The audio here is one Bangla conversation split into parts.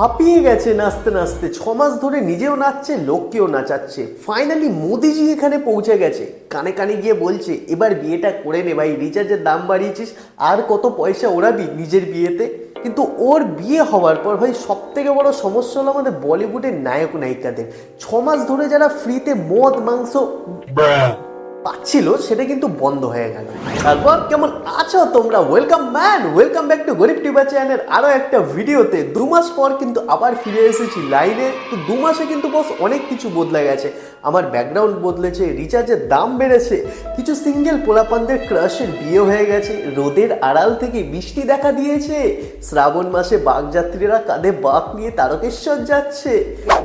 হাঁপিয়ে গেছে নাচতে নাচতে। ছ মাস ধরে নিজেও নাচছে, লোককেও নাচাচ্ছে। ফাইনালি মোদিজি এখানে পৌঁছে গেছে। কানে কানে গিয়ে বলছে, এবার বিয়েটা করে নে ভাই, রিচার্জের দাম বাড়িয়েছিস, আর কত পয়সা ওড়াবি নিজের বিয়েতে? কিন্তু ওর বিয়ে হওয়ার পর ভাই সব থেকে বড় সমস্যা হলো আমাদের বলিউডের নায়ক নায়িকাদের ছ মাস ধরে যারা ফ্রিতে মদ, মাংস পাচ্ছিল, সেটা কিন্তু বন্ধ হয়ে গেল। তারপর কেমন আছো তোমরা? Welcome man welcome back to গরিব টিবা চ্যানেল আরও একটা ভিডিওতে। দু মাস পর কিন্তু আবার ফিরে এসেছি লাইনে তো দু মাসে কিন্তু বস অনেক কিছু বদলে গেছে। আমার ব্যাকগ্রাউন্ড বদলেছে রিচার্জের দাম বেড়েছে, কিছু সিঙ্গেল পোলাপানদের ক্রাশের বিয়ে হয়ে গেছে, রোদের আড়াল থেকে বৃষ্টি দেখা দিয়েছে। শ্রাবণ মাসে বাঘযাত্রীরা কাঁধে বাঘ নিয়ে তারকেশ্বর যাচ্ছে।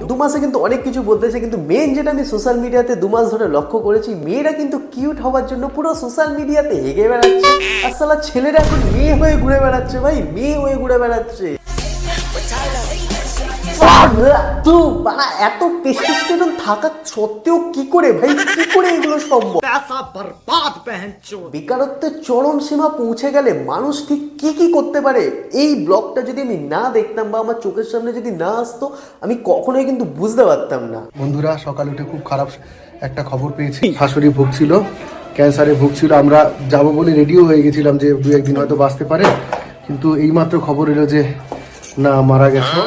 দু মাসে কিন্তু অনেক কিছু বদলেছে, কিন্তু মেন যেটা আমি সোশ্যাল মিডিয়াতে দু মাস ধরে লক্ষ্য করেছি, মেয়েরা কিন্তু কিউট হওয়ার জন্য পুরো সোশ্যাল মিডিয়াতে হেগে বেড়াচ্ছে। আর সালা ছেলেরা এখন মেয়ে হয়ে ঘুরে বেড়াচ্ছে ভাই, মেয়ে হয়ে ঘুরে বেড়াচ্ছে। তো বানা এত টেস্টোস্টেরন থাকা সত্ত্বেও কি করে ভাই? কি করে এগুলো সম্ভব? পেশা বরবাদ পেহেনচো বেকারত্বের চরম সীমা পৌঁছে গেলে মানুষ ঠিক কি কি করতে পারে? এই ব্লগটা যদি আমি না দেখতাম বা আমার চোখের সামনে যদি না আসতো আমি কখনোই কিন্তু বুঝতে পারতাম না। বন্ধুরা সকালে উঠে খুব খারাপ একটা খবর পেয়েছি। শাশুড়ি ভুগছিল ক্যান্সারে ভুগছিল আমরা যাব বলে রেডিও হয়ে গেছিলাম যে দু একদিন হয়তো বাঁচতে পারে। কিন্তু এইমাত্র খবর এলো যে না মারা গেছে।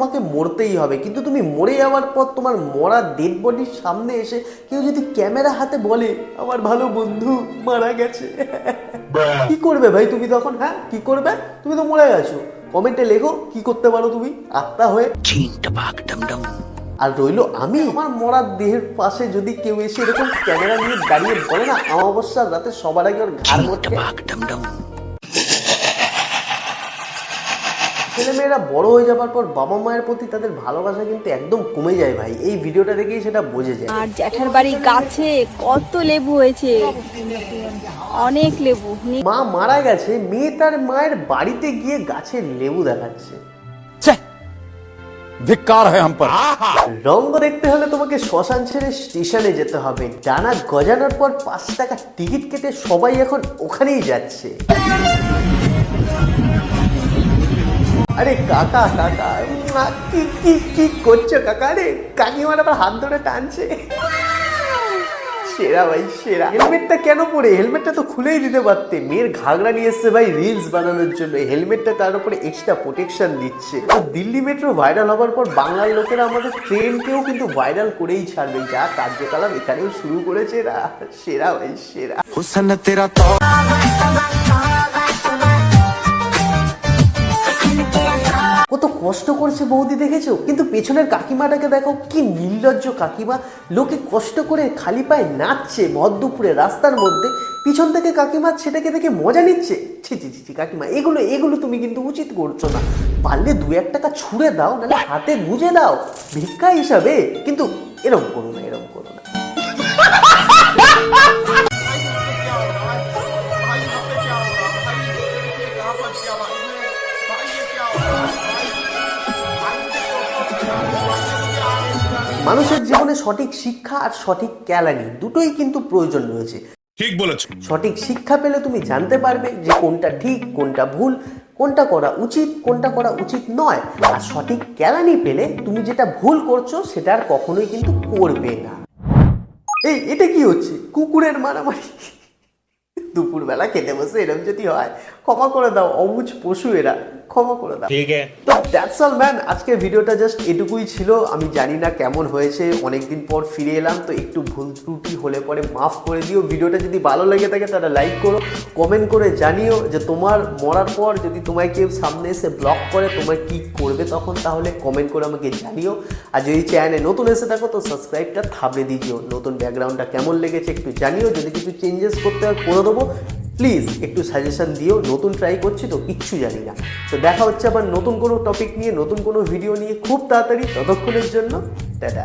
তোমাকে মরতেই হবে। কিন্তু তুমি মরে যাওয়ার পর তোমার মরা ডেড বডির সামনে এসে কেউ যদি ক্যামেরা হাতে বলে আমার ভালো বন্ধু মারা গেছে। কি করবে ভাই তুমি তখন হ্যাঁ? কি করবে? তুমি তো মরে গেছো। কমেন্টে লেখো কি করতে পারো তুমি? আত্মা হয়ে। আর রইল আমি। আমার মরার দেহের পাশে যদি কেউ এসে এরকম ক্যামেরা নিয়ে দাঁড়িয়ে বলে না অমাবস্যার রাতে সবার আগে ওর ঘাড় ছেলেমেয়েরা বড় হয়ে যাবার পর বাবা মায়ের প্রতি তাদের ভালোবাসা কিন্তু একদম কমে যায় ভাই। এই ভিডিওটা দেখেই সেটা বোঝে যায়। আর জ্যাঠার বাড়ি গাছে কত লেবু হয়েছে। অনেক লেবু। মা মারা গেছে মেয়ে তার মায়ের বাড়িতে গিয়ে গাছে লেবু দেখাচ্ছে। ধিক্কার হয় রঙ্গ দেখতে হলে তোমাকে শ্মশান ছেড়ে স্টেশনে যেতে হবে। ডানা গজানোর পর পাঁচ টাকা টিকিট কেটে সবাই এখন ওখানেই যাচ্ছে। আরে কাকা কাকা কি কি কি করছ কাকা? রে কাকিমার আবার হাত ধরে টানছে। সেরা ভাই, সেরা। হেলমেটটা কেন পরে? হেলমেটটা তো খুলেই দিতে পারতে। মেয়ের ঘাগড়া নিয়ে এসছে ভাই রিলস বানানোর জন্য। হেলমেটটা তার উপরে এক্সট্রা প্রোটেকশন দিচ্ছে। তো দিল্লি মেট্রো ভাইরাল হওয়ার পর বাংলার লোকেরা আমাদের ট্রেনকেও কিন্তু ভাইরাল করেই ছাড়বে। যা কার্যকলাপ এখানেও শুরু করেছে এরা। সেরা ভাই, সেরা। কষ্ট করছে বৌদি দেখেছ? কিন্তু পেছনের কাকিমাটাকে দেখো কি নির্লজ্জ কাকিমা। লোকে কষ্ট করে খালি পায়ে নাচছে ভর দুপুরে রাস্তার মধ্যে। পিছন থেকে কাকিমা সেটাকে দেখে মজা নিচ্ছে। ছি ছি ছি, কাকিমা এগুলো এগুলো তুমি কিন্তু উচিত করছ না। পারলে দু এক টাকা ছুঁড়ে দাও নাহলে হাতে গুঁজে দাও। ভিক্ষা হিসাবে কিন্তু এরম করো না এরম করো না। মানুষের জীবনে সঠিক শিক্ষা আর সঠিক ক্যালানি দুটোই কিন্তু প্রয়োজন রয়েছে। ঠিক বলেছ। সঠিক শিক্ষা পেলে তুমি জানতে পারবে যে কোনটা ঠিক কোনটা ভুল কোনটা করা উচিত কোনটা করা উচিত নয়। আর সঠিক ক্যালানি পেলে তুমি যেটা ভুল করছ সেটা আর কখনোই কিন্তু করবে না। এই এটা কি হচ্ছে? কুকুরের মারামারি। দুপুরবেলা খেতে বসে এরকম যদি হয় ক্ষমা করে দাও অবুজ পশু এরা। ক্ষমা করে দাও। ঠিক তো দ্যাটস অল ম্যান আজকে ভিডিওটা জাস্ট এটুকুই ছিল। আমি জানি না কেমন হয়েছে। অনেকদিন পর ফিরে এলাম তো একটু ভুল ত্রুটি হলে পরে মাফ করে দিও। ভিডিওটা যদি ভালো লেগে থাকে তাহলে লাইক করো কমেন্ট করে জানিও যে তোমার মরার পর যদি তোমায় কেউ সামনে এসে ব্লক করে তোমায় কি করবে তখন তাহলে কমেন্ট করে আমাকে জানিও। আর যদি চ্যানেলে নতুন এসে থাকো তো সাবস্ক্রাইবটা থাপড়ে দিও। নতুন ব্যাকগ্রাউন্ডটা কেমন লেগেছে একটু জানিও। যদি কিছু চেঞ্জেস করতে হয় করে দেবো। প্লিজ একটু সাজেশন দিও, নতুন ট্রাই করছি তো কিচ্ছু জানি না। তো দেখা হচ্ছে আবার নতুন কোনো টপিক নিয়ে, নতুন কোনো ভিডিও নিয়ে খুব তাড়াতাড়ি ততক্ষণের জন্য, টাটা।